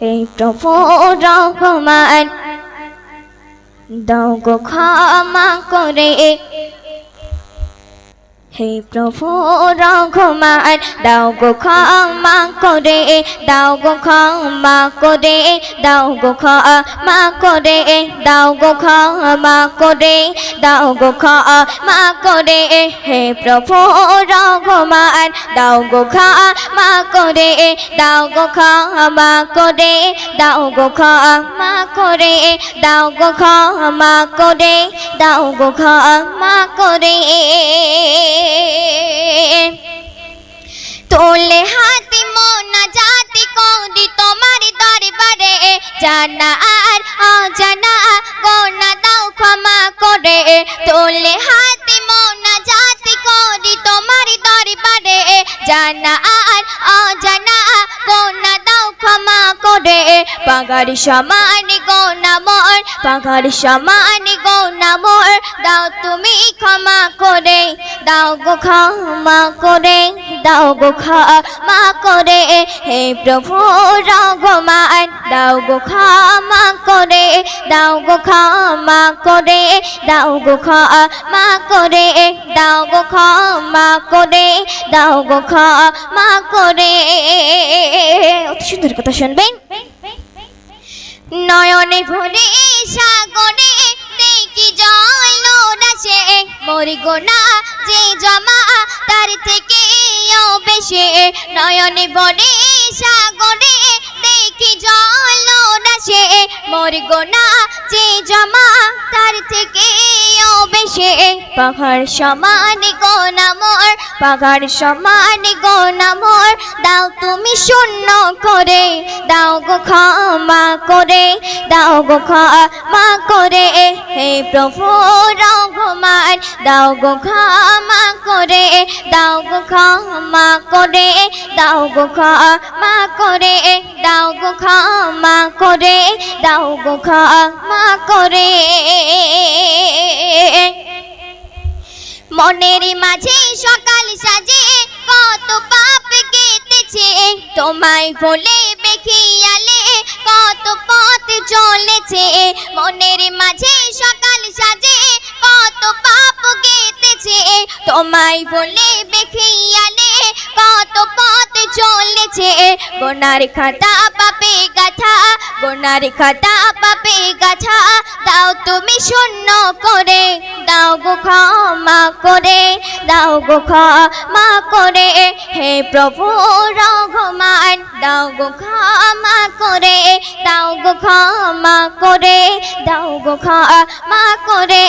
হে প্রভু রহমান দাও গো ক্ষমা করে। হে প্রভু রঘুমান দাও গো ক্ষমা করে দাও গো ক্ষমা করে দাও গো ক্ষমা করে দাও গো ক্ষমা করে দাও গো ক্ষমা করে হে প্রভু রঘুমান দাও গো ক্ষমা করে দাও গো ক্ষমা করে দাও গো ক্ষমা করে দাও গো ক্ষমা করে দাও গো ক্ষমা করে তোলে হাতি মোনা জাতি কৌদি তোমার দরবারে। জানা আর অজানা গোনা দাও ক্ষমা করে। তোলে হাতি মোনা জাতি কৌদি তোমার দরবারে। জানা আর অজানা গোনা দাও ক্ষমা করে। পাগার সমান গোনা মোর পাগার সমান গোনা দাও তুমি ক্ষমা করে, দাও গো ক্ষমা করে, দাও গো ক্ষমা করে। হে প্রভু রঘুমান, দাও গো ক্ষমা করে, দাও গো ক্ষমা করে, দাও গো ক্ষমা করে, দাও গো ক্ষমা করে, দাও গো ক্ষমা করে। অতি সুন্দর কথা শুনবেন। নয়নে ভরে সাগরে দেখি জল রাশে মোর গোনা যে জমা তার থেকে বেশি। নয়নে বনে, সাগরে দেখি জল নাশে মোর গোনা যে জমা তার থেকে বেশি। পাহাড় সমান গোনা মোর পাহাড় সমান গোনা মোর দাও তুমি শূন্য করে, দাও গো ক্ষমা করে, দাও গো ক্ষমা করে, হে প্রভু রঘুমান দাও গো ক্ষমা করে, দাও গো ক্ষমা করে, দাও গো ক্ষমা করে, দাও গো ক্ষমা করে, দাও গো ক্ষমা করে। মনের মাঝে সকাল কত পাপ কেটেছে। তোমায় বলে বেখিয়ালে কত পথ চলেছে। মনের মাঝে সকাল সাজে, কত পাপ কেটেছে। তোমায় বলে বেখিয়ালে কত পথ চলেছে। গোনার খাতা পাপে গাথা, গোনার খাতা পাপে গাথা। দাও তুমি শূন্য করে, দাও গো ক্ষমা করে, দাও গো ক্ষমা করে। হে প্রভু রঘুমান দাও গো ক্ষমা করে। দাও গো ক্ষমা করে, দাও গো ক্ষমা করে,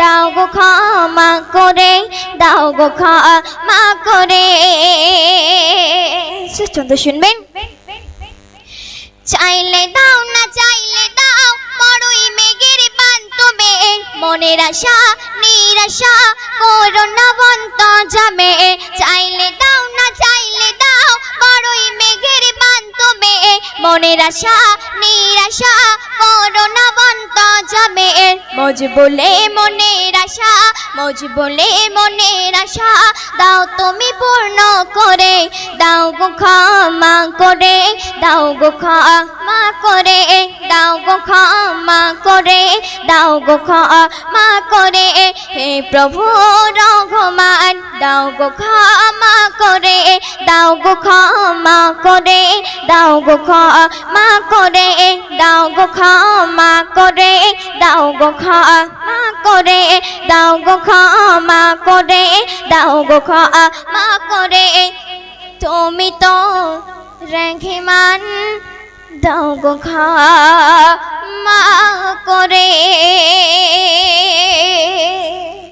দাও গো ক্ষমা করে, দাও গো ক্ষমা করে। চন্দ্র শুনবেন? চাইলে দাও না, চাইলে দাও, মরুই মেঘের বান্তবে মনের আশা, নিরাশা করোনা বন্ত যাবে মনের আশা, নিরাশা করোনা যাবে মজ বলে মনের আশা মজ বলে মনের আশা, দাও তুমি পূর্ণ করে, দাও গো ক্ষমা করে, দাও গো ক্ষমা করে, দাও গো ক্ষমা করে, দাও গো ক্ষমা করে। হে প্রভু রঘুমান দাও গো ক্ষমা করে, দাও গো ক্ষমা করে দাও গো ক্ষমা করে দাও গো ক্ষমা করে দাও গো ক্ষমা করে দাও গো ক্ষমা করে দাও গো ক্ষমা করে। তুমি তো রেখিমান দাও গো ক্ষমা করে।